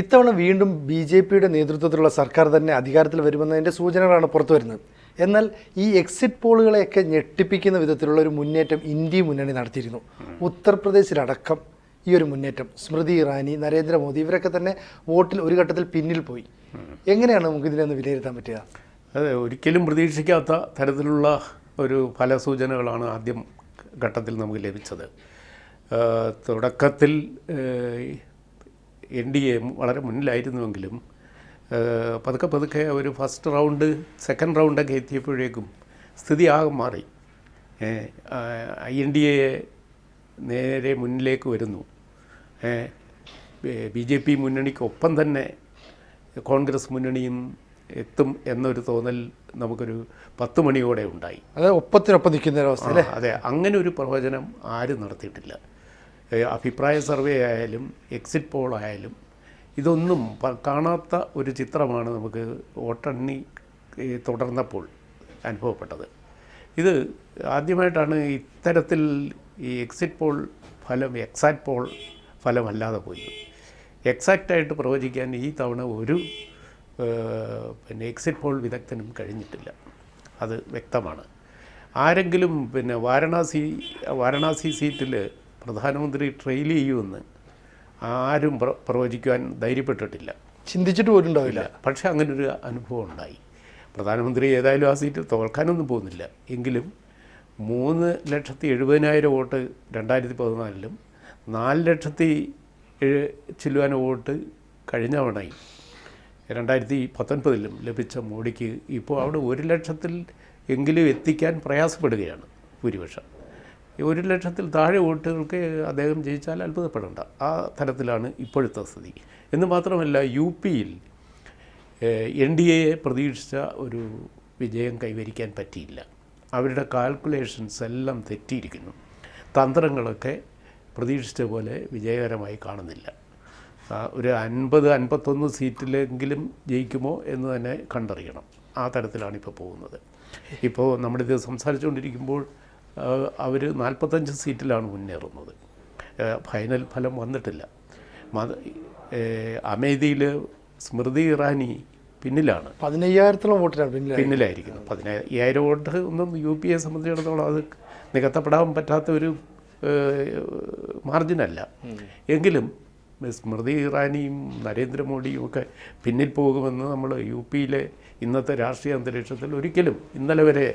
ഇത്തവണ വീണ്ടും B J പിയുടെ നേതൃത്വത്തിലുള്ള സർക്കാർ തന്നെ അധികാരത്തിൽ വരുമെന്നതിന്റെ സൂചനകളാണ് പുറത്തു വരുന്നത്. എന്നാൽ ഈ എക്സിറ്റ് പോളുകളെയൊക്കെ ഞെട്ടിപ്പിക്കുന്ന വിധത്തിലുള്ള ഒരു മുന്നേറ്റം ഇന്ത്യ മുന്നണി നടത്തിയിരുന്നു. ഉത്തർപ്രദേശിലടക്കം ഈ ഒരു മുന്നേറ്റം. സ്മൃതി ഇറാനി നരേന്ദ്രമോദി ഇവരൊക്കെ തന്നെ വോട്ടിൽ ഒരു ഘട്ടത്തിൽ പിന്നിൽ പോയി. എങ്ങനെയാണ് നമുക്ക് ഇതിനെ വിലയിരുത്താൻ പറ്റുക? അതെ ഒരിക്കലും പ്രതീക്ഷിക്കാത്ത തരത്തിലുള്ള ഒരു ഫലസൂചനകളാണ് ആദ്യം ഘട്ടത്തിൽ നമുക്ക് ലഭിച്ചത്. തുടക്കത്തിൽ എൻ ഡി എ വളരെ മുന്നിലായിരുന്നുവെങ്കിലും പതുക്കെ പതുക്കെ അവർ ഫസ്റ്റ് റൗണ്ട് സെക്കൻഡ് റൗണ്ടൊക്കെ എത്തിയപ്പോഴേക്കും സ്ഥിതി ആകെ മാറി ഐ എൻ ഡി എ നേരെ മുന്നിലേക്ക് വരുന്നു. ബി ജെ പി മുന്നണിക്കൊപ്പം തന്നെ കോൺഗ്രസ് മുന്നണിയും എത്തും എന്നൊരു തോന്നൽ നമുക്കൊരു പത്ത് മണിയോടെ ഉണ്ടായി. അതെ ഒപ്പത്തിനൊപ്പം നിൽക്കുന്ന ഒരു അവസ്ഥ അതെ അങ്ങനെ ഒരു പ്രവചനം ആരും നടത്തിയിട്ടില്ല. അഭിപ്രായ സർവേ ആയാലും എക്സിറ്റ് പോൾ ആയാലും ഇതൊന്നും കാണാത്ത ഒരു ചിത്രമാണ് നമുക്ക് വോട്ടെണ്ണി തുടർന്നപ്പോൾ അനുഭവപ്പെട്ടത്. ഇത് ആദ്യമായിട്ടാണ് ഇത്തരത്തിൽ ഈ എക്സിറ്റ് പോൾ ഫലം എക്സാക്ട് പോൾ ഫലമല്ലാതെ പോയത് എക്സാക്റ്റായിട്ട് പ്രവചിക്കാൻ ഈ തവണ ഒരു പിന്നെ എക്സിറ്റ് പോൾ വിദഗ്ധനും കഴിഞ്ഞിട്ടില്ല. അത് വ്യക്തമാണ്. ആരെങ്കിലും പിന്നെ വാരണാസി വാരണാസി സീറ്റിൽ പ്രധാനമന്ത്രി ട്രെയിൽ ചെയ്യുമെന്ന് ആരും പ്ര പ്രവചിക്കുവാൻ ധൈര്യപ്പെട്ടിട്ടില്ല. ചിന്തിച്ചിട്ട് പോലും ഉണ്ടാവില്ല പക്ഷേ അങ്ങനൊരു അനുഭവം ഉണ്ടായി. പ്രധാനമന്ത്രി ഏതായാലും ആ സീറ്റ് തോൽക്കാനൊന്നും പോകുന്നില്ല. എങ്കിലും മൂന്ന് ലക്ഷത്തി എഴുപതിനായിരം വോട്ട് രണ്ടായിരത്തി പതിനാലിലും നാല് ലക്ഷത്തി ചില്ലുവാന വോട്ട് കഴിഞ്ഞ തവണയും രണ്ടായിരത്തി പത്തൊൻപതിലും ലഭിച്ച മോഡിക്ക് ഇപ്പോൾ അവിടെ ഒരു ലക്ഷത്തിൽ എങ്കിലും എത്തിക്കാൻ പ്രയാസപ്പെടുകയാണ് ഭൂരിപക്ഷം. ഒരു ലക്ഷത്തിൽ താഴെ വോട്ടുകൾക്ക് അദ്ദേഹം ജയിച്ചാൽ അത്ഭുതപ്പെടേണ്ട. ആ തരത്തിലാണ് ഇപ്പോഴത്തെ സ്ഥിതി. എന്ന് മാത്രമല്ല യു പിയിൽ എൻ ഡി എയെ പ്രതീക്ഷിച്ച ഒരു വിജയം കൈവരിക്കാൻ പറ്റിയില്ല. അവരുടെ കാൽക്കുലേഷൻസ് എല്ലാം തെറ്റിയിരിക്കുന്നു. തന്ത്രങ്ങളൊക്കെ പ്രതീക്ഷിച്ച പോലെ വിജയകരമായി കാണുന്നില്ല. ഒരു അൻപത് അൻപത്തൊന്ന് സീറ്റിലെങ്കിലും ജയിക്കുമോ എന്ന് തന്നെ കണ്ടറിയണം. ആ തരത്തിലാണ് ഇപ്പോൾ പോകുന്നത്. ഇപ്പോൾ നമ്മളിത് സംസാരിച്ചുകൊണ്ടിരിക്കുമ്പോൾ അവർ നാൽപ്പത്തഞ്ച് സീറ്റിലാണ് മുന്നേറുന്നത്. ഫൈനൽ ഫലം വന്നിട്ടില്ല. മത അമേദിയിൽ സ്മൃതി ഇറാനി പിന്നിലാണ്. പതിനയ്യായിരത്തോളം വോട്ടിനാണ് പിന്നിൽ പിന്നിലായിരിക്കുന്നു. പതിനയ്യായിരം വോട്ട് ഒന്നും യു പി എ സംബന്ധിച്ചിടത്തോളം അത് നികത്തപ്പെടാൻ പറ്റാത്ത ഒരു മാർജിനല്ല. എങ്കിലും സ്മൃതി ഇറാനിയും നരേന്ദ്രമോദിയും ഒക്കെ പിന്നിൽ പോകുമെന്ന് നമ്മൾ യു പിയിലെ ഇന്നത്തെ രാഷ്ട്രീയ അന്തരീക്ഷത്തിൽ ഒരിക്കലും ഇന്നലെ വരെ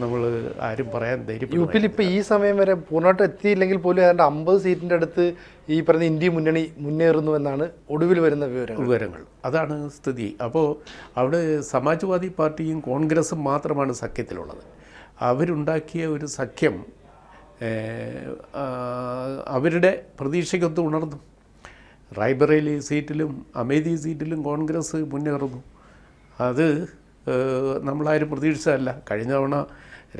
നമ്മൾ ആരും പറയാൻ ധൈര്യം യു പിയിൽ ഇപ്പോൾ ഈ സമയം വരെ പൂർണമായിട്ട് എത്തിയില്ലെങ്കിൽ പോലും അതിന്റെ അമ്പത് സീറ്റിന്റെ അടുത്ത് ഈ പറഞ്ഞ ഇന്ത്യ മുന്നണി മുന്നേറുന്നു എന്നാണ് ഒടുവിൽ വരുന്ന വിവരങ്ങൾ. വിവരങ്ങൾ. അതാണ് സ്ഥിതി. അപ്പോൾ അവിടെ സമാജ്വാദി പാർട്ടിയും കോൺഗ്രസും മാത്രമാണ് സഖ്യത്തിലുള്ളത്. അവരുണ്ടാക്കിയ ഒരു സഖ്യം അവരുടെ പ്രതീക്ഷയ്ക്കൊത്ത് ഉണർന്നു. റായ്ബറേലി സീറ്റിലും അമേധി സീറ്റിലും കോൺഗ്രസ് മുന്നേറുന്നു. അത് നമ്മളാരും പ്രതീക്ഷിച്ചതല്ല. കഴിഞ്ഞ തവണ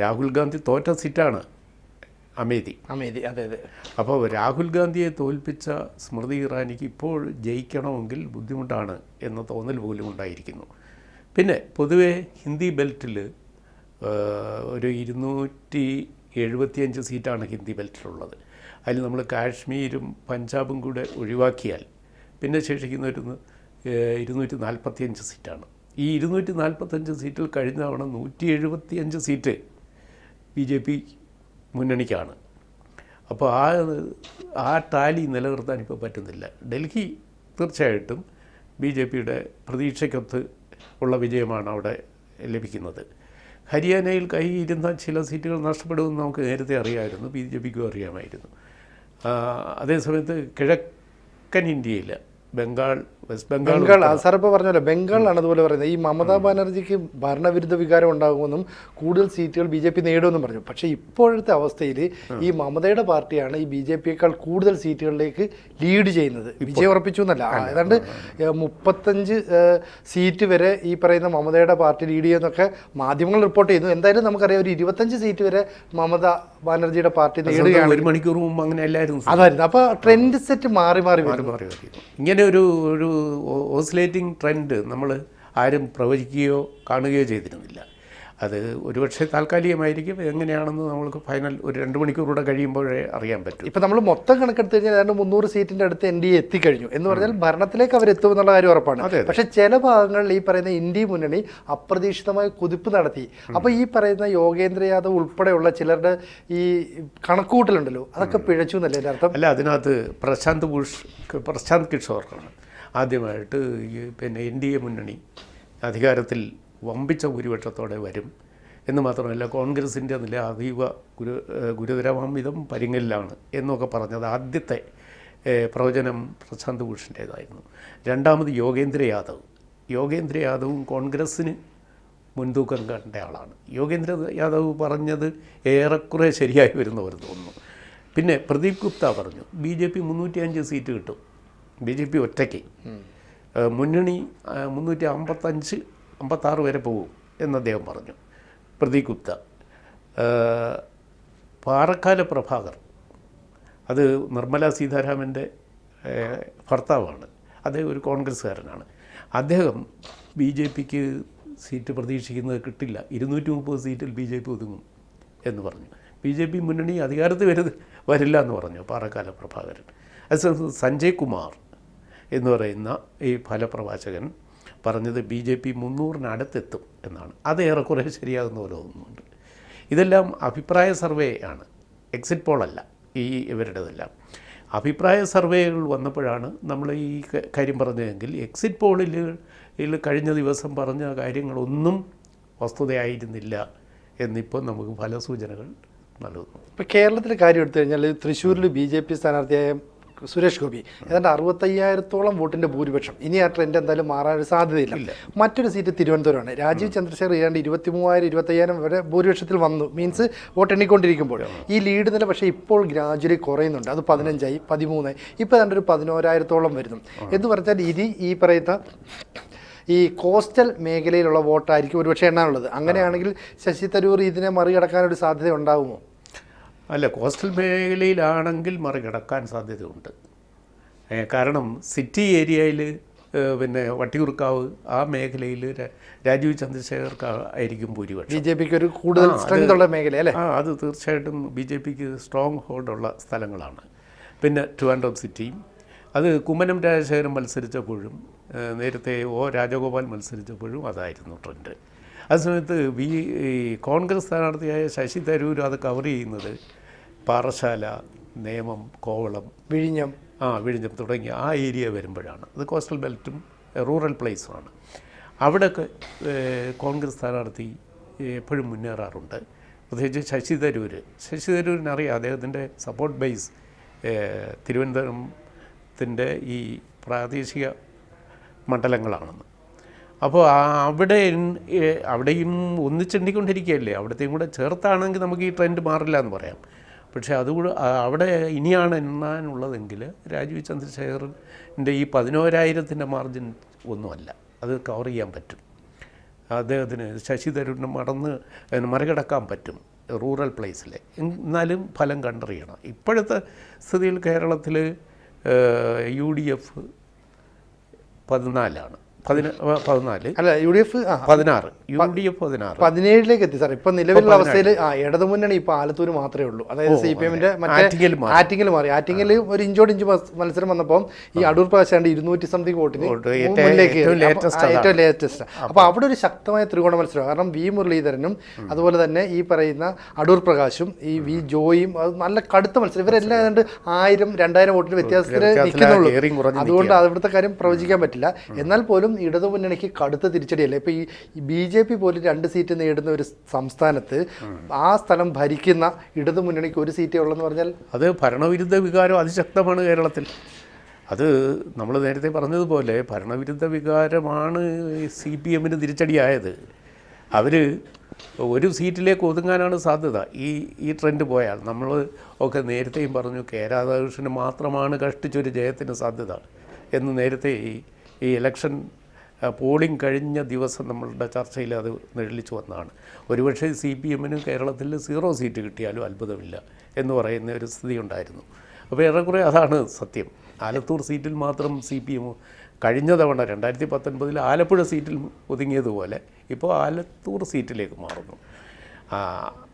രാഹുൽ ഗാന്ധി തോറ്റ സീറ്റാണ് അമേതി അമേതി അതെ അതെ. അപ്പോൾ രാഹുൽ ഗാന്ധിയെ തോൽപ്പിച്ച സ്മൃതി ഇറാനിക്ക് ഇപ്പോൾ ജയിക്കണമെങ്കിൽ ബുദ്ധിമുട്ടാണ് എന്ന തോന്നൽ പോലും ഉണ്ടായിരിക്കുന്നു. പിന്നെ പൊതുവെ ഹിന്ദി ബെൽറ്റിൽ ഒരു ഇരുന്നൂറ്റി എഴുപത്തിയഞ്ച് സീറ്റാണ് ഹിന്ദി ബെൽറ്റിലുള്ളത്. അതിൽ നമ്മൾ കാശ്മീരും പഞ്ചാബും കൂടെ ഒഴിവാക്കിയാൽ പിന്നെ ശേഷിക്കുന്ന ഒരു ഇരുന്നൂറ്റി നാൽപ്പത്തിയഞ്ച് സീറ്റാണ്. ഈ ഇരുന്നൂറ്റി നാൽപ്പത്തഞ്ച് സീറ്റിൽ കഴിഞ്ഞ തവണ നൂറ്റി എഴുപത്തി അഞ്ച് സീറ്റ് ബി ജെ പി മുന്നണിക്കാണ്. അപ്പോൾ ആ ആ ടാലി നിലനിർത്താൻ ഇപ്പോൾ പറ്റുന്നില്ല. ഡൽഹി തീർച്ചയായിട്ടും ബി ജെ പിയുടെ പ്രതീക്ഷയ്ക്കൊത്ത് ഉള്ള വിജയമാണ് അവിടെ ലഭിക്കുന്നത്. ഹരിയാനയിൽ കൈയിരുന്ന ചില സീറ്റുകൾ നഷ്ടപ്പെടുമെന്ന് നമുക്ക് നേരത്തെ അറിയാമായിരുന്നു. ബി ജെ പിക്കും അറിയാമായിരുന്നു. അതേസമയത്ത് കിഴക്കൻ ഇന്ത്യയിൽ ബംഗാൾ വെസ്റ്റ് ബംഗാൾ ബംഗാൾ സാർ ഇപ്പോൾ പറഞ്ഞല്ലോ ബംഗാളിലാണ് അതുപോലെ പറയുന്നത്. ഈ മമതാ ബാനർജിക്ക് ഭരണവിരുദ്ധ വികാരം ഉണ്ടാകുമെന്നും കൂടുതൽ സീറ്റുകൾ ബി ജെ പി നേടുമെന്നും പറഞ്ഞു. പക്ഷേ ഇപ്പോഴത്തെ അവസ്ഥയിൽ ഈ മമതയുടെ പാർട്ടിയാണ് ഈ ബി ജെ പിയേക്കാൾ കൂടുതൽ സീറ്റുകളിലേക്ക് ലീഡ് ചെയ്യുന്നത്. വിജയം ഉറപ്പിച്ചു എന്നല്ല. ഏതാണ്ട് മുപ്പത്തഞ്ച് സീറ്റ് വരെ ഈ പറയുന്ന മമതയുടെ പാർട്ടി ലീഡ് ചെയ്യുന്നൊക്കെ മാധ്യമങ്ങൾ റിപ്പോർട്ട് ചെയ്യുന്നു. എന്തായാലും നമുക്കറിയാം ഒരു ഇരുപത്തഞ്ച് സീറ്റ് വരെ മമത ബാനർജിയുടെ പാർട്ടി നേടുകയാണ് ഒരു മണിക്കൂർ മുമ്പ് അങ്ങനെ എല്ലാവരും അതായിരുന്നു. അപ്പോൾ ട്രെൻഡ് സെറ്റ് മാറി മാറി മാറി മാറി വരികയും. ഇങ്ങനെ ഒരു ഒരു ഓസിലേറ്റിംഗ് ട്രെൻഡ് നമ്മൾ ആരും പ്രവചിക്കുകയോ കാണുകയോ ചെയ്തിരുന്നില്ല. അത് ഒരുപക്ഷെ താൽക്കാലികമായിരിക്കും. എങ്ങനെയാണെന്ന് നമുക്ക് ഫൈനൽ ഒരു രണ്ട് മണിക്കൂറൂടെ കഴിയുമ്പോഴേ അറിയാൻ പറ്റും. ഇപ്പം നമ്മൾ മൊത്തം കണക്കെടുത്ത് കഴിഞ്ഞാൽ ഏതാണ്ട് മുന്നൂറ് സീറ്റിന്റെ അടുത്ത് എൻ ഡി എ എത്തിക്കഴിഞ്ഞു എന്ന് പറഞ്ഞാൽ ഭരണത്തിലേക്ക് അവർ എത്തും എന്നുള്ള കാര്യം ഉറപ്പാണ്. പക്ഷെ ചില ഭാഗങ്ങളിൽ ഈ പറയുന്ന ഇന്ത്യ മുന്നണി അപ്രതീക്ഷിതമായ കുതിപ്പ് നടത്തി. അപ്പോൾ ഈ പറയുന്ന യോഗേന്ദ്ര യാദവ് ഉൾപ്പെടെയുള്ള ചിലരുടെ ഈ കണക്കൂട്ടലുണ്ടല്ലോ അതൊക്കെ പിഴച്ചു എന്നല്ലേ എന്റെ അർത്ഥം? അല്ല അതിനകത്ത് പ്രശാന്ത് ഭൂഷ് പ്രശാന്ത് കിഷോറാണ് ആദ്യമായിട്ട് ഈ പിന്നെ എൻ ഡി എ മുന്നണി അധികാരത്തിൽ വമ്പിച്ച ഭൂരിപക്ഷത്തോടെ വരും. എന്ന് മാത്രമല്ല കോൺഗ്രസിന്റെ നില അതീവ ഗുരു ഗുരുതരമാംവിധം ഗുരുതരമാം വിധം പരിങ്ങലിലാണ് എന്നൊക്കെ പറഞ്ഞത് ആദ്യത്തെ പ്രവചനം പ്രശാന്ത് ഭൂഷന്റേതായിരുന്നു രണ്ടാമത് യോഗേന്ദ്ര യാദവ്. യോഗേന്ദ്ര യാദവും കോൺഗ്രസ്സിന് മുൻതൂക്കം കണ്ട ആളാണ്. യോഗേന്ദ്ര യാദവ് പറഞ്ഞത് ഏറെക്കുറെ ശരിയായി വരുന്നവർ തോന്നുന്നു. പിന്നെ പ്രദീപ് ഗുപ്ത പറഞ്ഞു ബി ജെ പി മുന്നൂറ്റി അഞ്ച് സീറ്റ് കിട്ടും. ബി ജെ പി ഒറ്റയ്ക്ക്. മുന്നണി മുന്നൂറ്റി അമ്പത്തഞ്ച് അമ്പത്താറ് വരെ പോകും എന്ന് അദ്ദേഹം പറഞ്ഞു. പ്രദീപ് ഗുപ്ത പാറക്കാല പ്രഭാകർ അത് നിർമ്മല സീതാരാമന്റെ ഭർത്താവാണ്. അദ്ദേഹം ഒരു കോൺഗ്രസ്സുകാരനാണ്. അദ്ദേഹം ബി ജെ പിക്ക് സീറ്റ് പ്രതീക്ഷിക്കുന്നത് കിട്ടില്ല. ഇരുന്നൂറ്റി മുപ്പത് സീറ്റിൽ ബി ജെ പി ഒതുങ്ങും എന്ന് പറഞ്ഞു. ബി ജെ പി മുന്നണി അധികാരത്തിൽ വരുത് വരില്ല എന്ന് പറഞ്ഞു പാറക്കാല പ്രഭാകരൻ. അത് സഞ്ജയ് കുമാർ എന്ന് പറയുന്ന ഈ ഫലപ്രവാചകൻ പറഞ്ഞത് ബി ജെ പി മുന്നൂറിനടുത്തെത്തും എന്നാണ്. അത് ഏറെക്കുറെ ശരിയാകുന്ന പോലെ തോന്നുന്നുണ്ട്. ഇതെല്ലാം അഭിപ്രായ സർവേ ആണ്. എക്സിറ്റ് പോളല്ല ഈ ഇവരുടേതെല്ലാം. അഭിപ്രായ സർവേകൾ വന്നപ്പോഴാണ് നമ്മൾ ഈ കാര്യം പറഞ്ഞതെങ്കിൽ എക്സിറ്റ് പോളിൽ കഴിഞ്ഞ ദിവസം പറഞ്ഞ കാര്യങ്ങളൊന്നും വസ്തുതയായിരുന്നില്ല എന്നിപ്പോൾ നമുക്ക് ഫലസൂചനകൾ നൽകുന്നു. ഇപ്പോൾ കേരളത്തിലെ കാര്യം എടുത്തു കഴിഞ്ഞാൽ തൃശ്ശൂരിൽ ബി ജെ പി സ്ഥാനാർത്ഥിയായ സുരേഷ് ഗോപി. ഏതാണ്ട് അറുപത്തയ്യായിരത്തോളം വോട്ടിന്റെ ഭൂരിപക്ഷം. ഇനി ആ ട്രെൻഡ് എന്തായാലും മാറാൻ ഒരു സാധ്യതയില്ല. മറ്റൊരു സീറ്റ് തിരുവനന്തപുരമാണ്. രാജീവ് ചന്ദ്രശേഖർ ഏതാണ്ട് ഇരുപത്തി മൂവായിരം ഇരുപത്തയ്യായിരം വരെ ഭൂരിപക്ഷത്തിൽ വന്നു. മീൻസ് വോട്ട് എണ്ണിക്കൊണ്ടിരിക്കുമ്പോൾ ഈ ലീഡ് നില പക്ഷേ ഇപ്പോൾ ഗ്രാജുവലി കുറയുന്നുണ്ട്. അത് പതിനഞ്ചായി പതിമൂന്ന്. ഇപ്പോൾ ഏതാണ്ട് ഒരു പതിനോരായിരത്തോളം വരുന്നു. എന്ന് പറഞ്ഞാൽ ഇനി ഈ പറയുന്ന ഈ കോസ്റ്റൽ മേഖലയിലുള്ള വോട്ടായിരിക്കും ഒരുപക്ഷെ എണ്ണാനുള്ളത്. അങ്ങനെയാണെങ്കിൽ ശശി തരൂർ ഇതിനെ മറികടക്കാനൊരു സാധ്യത ഉണ്ടാകുമോ അല്ല കോസ്റ്റൽ മേഖലയിലാണെങ്കിൽ മറികടക്കാൻ സാധ്യതയുണ്ട്. കാരണം സിറ്റി ഏരിയയിൽ പിന്നെ വട്ടിയൂർക്കാവ് ആ മേഖലയിൽ രാജീവ് ചന്ദ്രശേഖർക്ക് ആയിരിക്കും ഭൂരിപക്ഷം. ബി ജെ പിക്ക് ഒരു കൂടുതൽ സ്ട്രെങ്ത് ഉള്ള മേഖല അല്ലേ? ആ അത് തീർച്ചയായിട്ടും ബി ജെ പിക്ക് സ്ട്രോങ് ഹോൾഡുള്ള സ്ഥലങ്ങളാണ്. പിന്നെ ട്രിവാൻഡ്രം സിറ്റിയും അത് കുമ്മനം രാജശേഖരൻ മത്സരിച്ചപ്പോഴും നേരത്തെ ഒ രാജഗോപാൽ മത്സരിച്ചപ്പോഴും അതായിരുന്നു ട്രെൻഡ് അതേസമയത്ത് ബി ഈ കോൺഗ്രസ് സ്ഥാനാർത്ഥിയായ ശശി തരൂർ അത് കവർ ചെയ്യുന്നത് പാറശാല നേമം കോവളം വിഴിഞ്ഞം. ആ വിഴിഞ്ഞം തുടങ്ങി ആ ഏരിയ വരുമ്പോഴാണ്. അത് കോസ്റ്റൽ ബെൽറ്റും റൂറൽ പ്ലേസുമാണ് അവിടെയൊക്കെ കോൺഗ്രസ് സ്ഥാനാർത്ഥി എപ്പോഴും മുന്നേറാറുണ്ട്. പ്രത്യേകിച്ച് ശശി തരൂർ ശശി തരൂരിനറിയാം അദ്ദേഹത്തിന്റെ സപ്പോർട്ട് ബേസ് തിരുവനന്തപുരത്തിന്റെ ഈ പ്രാദേശിക മണ്ഡലങ്ങളാണെന്ന്. അപ്പോൾ അവിടെ അവിടെയും ഒന്നിച്ചെണ്ണിക്കൊണ്ടിരിക്കുകയല്ലേ അവിടത്തെയും കൂടെ ചേർത്താണെങ്കിൽ നമുക്ക് ഈ ട്രെൻഡ് മാറില്ല എന്ന് പറയാം. പക്ഷേ അതുകൂടെ അവിടെ ഇനിയാണ് എണ്ണാനുള്ളതെങ്കിൽ രാജീവ് ചന്ദ്രശേഖറിന്റെ ഈ പതിനോരായിരത്തിന്റെ മാർജിൻ ഒന്നുമല്ല. അത് കവർ ചെയ്യാൻ പറ്റും. അദ്ദേഹത്തിന് ശശി മടന്ന് അതിന് മറികടക്കാൻ പറ്റും റൂറൽ പ്ലേസിലെ എന്നാലും ഫലം കണ്ടറിയണം. ഇപ്പോഴത്തെ സ്ഥിതിയിൽ കേരളത്തിൽ യു ഡി എഫ് പതിനാലാണ്. പതിന പതിനാല്. അല്ല യു ഡി എഫ് പതിനാറ്. യു ഡി എഫ് പതിനാറ്. പതിനേഴിലേക്ക് എത്തി സാർ ഇപ്പൊ നിലവിലുള്ള അവസ്ഥയിൽ ആ ഇടതുമുന്നണി ഇപ്പൊ ആലത്തൂർ മാത്രമേ ഉള്ളൂ. അതായത് സി പി എമ്മിന്റെ ആറ്റിങ്ങൽ മാറി. ആറ്റിങ്ങൽ ഒരു ഇഞ്ചോട് ഇഞ്ച് മത്സ- മത്സരം വന്നപ്പോൾ ഈ അടൂർ പ്രകാശാണ്ട് ഇരുന്നൂറ്റി സംതിങ് വോട്ടിന് വോട്ട് ഏറ്റവും- ലേറ്റസ്റ്റ് അപ്പൊ അവിടെ ഒരു ശക്തമായ ത്രികോണ മത്സരം. കാരണം വി മുരളീധരനും അതുപോലെ തന്നെ ഈ പറയുന്ന അടൂർ പ്രകാശും ഈ വി ജോയും നല്ല കടുത്ത മത്സരം. ഇവരെല്ലാം ഏതാണ്ട് ആയിരം രണ്ടായിരം വോട്ടിന് വ്യത്യാസത്തിൽ നിൽക്കുന്നുള്ളൂ. അതുകൊണ്ട് അവിടുത്തെ കാര്യം പ്രവചിക്കാൻ പറ്റില്ല. എന്നാൽ പോലും ഇടതുമുന്നണിക്ക് കടുത്ത തിരിച്ചടിയല്ലേ? ഇപ്പൊ ഈ ബി ജെ പി പോലും രണ്ട് സീറ്റ് നേടുന്ന ഒരു സംസ്ഥാനത്ത് ആ സ്ഥലം ഭരിക്കുന്ന ഇടതുമുന്നണിക്ക് ഒരു സീറ്റേ ഉള്ളെന്ന് പറഞ്ഞാൽ അത് ഭരണവിരുദ്ധ വികാരം അതിശക്തമാണ് കേരളത്തിൽ. അത് നമ്മൾ നേരത്തെ പറഞ്ഞതുപോലെ ഭരണവിരുദ്ധ വികാരമാണ് സി പി എമ്മിന് തിരിച്ചടിയായത്. അവർ ഒരു സീറ്റിലേക്ക് ഒതുങ്ങാനാണ് സാധ്യത. ഈ ഈ ട്രെൻഡ് പോയാൽ നമ്മൾ ഒക്കെ നേരത്തെയും പറഞ്ഞു കെ രാധാകൃഷ്ണന് മാത്രമാണ് കഷ്ടിച്ചൊരു ജയത്തിന് സാധ്യത എന്ന് നേരത്തെ ഈ ഈ ഇലക്ഷൻ പോളിംഗ് കഴിഞ്ഞ ദിവസം നമ്മളുടെ ചർച്ചയിൽ അത് നിഴലിച്ചു വന്നതാണ്. ഒരുപക്ഷെ സി പി എമ്മിന് കേരളത്തിൽ സീറോ സീറ്റ് കിട്ടിയാലും അത്ഭുതമില്ല എന്ന് പറയുന്ന ഒരു സ്ഥിതി ഉണ്ടായിരുന്നു. അപ്പോൾ ഏറെക്കുറെ അതാണ് സത്യം. ആലത്തൂർ സീറ്റിൽ മാത്രം സി പി എം കഴിഞ്ഞ തവണ രണ്ടായിരത്തി പത്തൊൻപതിൽ ആലപ്പുഴ സീറ്റിൽ ഒതുങ്ങിയതുപോലെ ഇപ്പോൾ ആലത്തൂർ സീറ്റിലേക്ക് മാറുന്നു.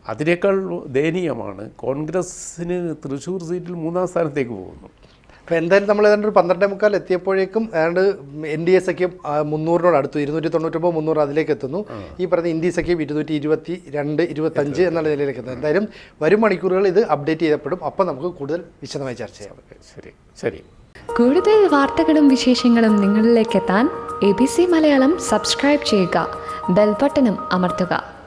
അതിനേക്കാൾ ദയനീയമാണ് കോൺഗ്രസ്സിന് തൃശ്ശൂർ സീറ്റിൽ മൂന്നാം സ്ഥാനത്തേക്ക് പോകുന്നു. അപ്പോൾ എന്തായാലും നമ്മൾ ഏതാണ്ട് ഒരു പന്ത്രണ്ടേ മുക്കാൽ എത്തിയപ്പോഴേക്കും ഏതാണ്ട് എൻ ഡി എ സഖ്യം മുന്നൂറിനോട് അടുത്തു ഇരുന്നൂറ്റി തൊണ്ണൂറ്റൊമ്പത് മുന്നൂറ് അതിലേക്ക് എത്തുന്നു. ഈ പറഞ്ഞ ഇന്ത്യ സഖ്യം ഇരുന്നൂറ്റി ഇരുപത്തി രണ്ട് ഇരുപത്തഞ്ച് എന്നുള്ള നിലയിലേക്ക് എത്തുന്നു. എന്തായാലും വരും മണിക്കൂറുകൾ ഇത് അപ്ഡേറ്റ് ചെയ്യപ്പെടും. അപ്പോൾ നമുക്ക് കൂടുതൽ വിശദമായി ചർച്ച ചെയ്യാം. ശരി ശരി. കൂടുതൽ വാർത്തകളും വിശേഷങ്ങളും നിങ്ങളിലേക്ക് എത്താൻ A B C Malayalam subscribe ചെയ്യുക. ബെൽബട്ടനും അമർത്തുക.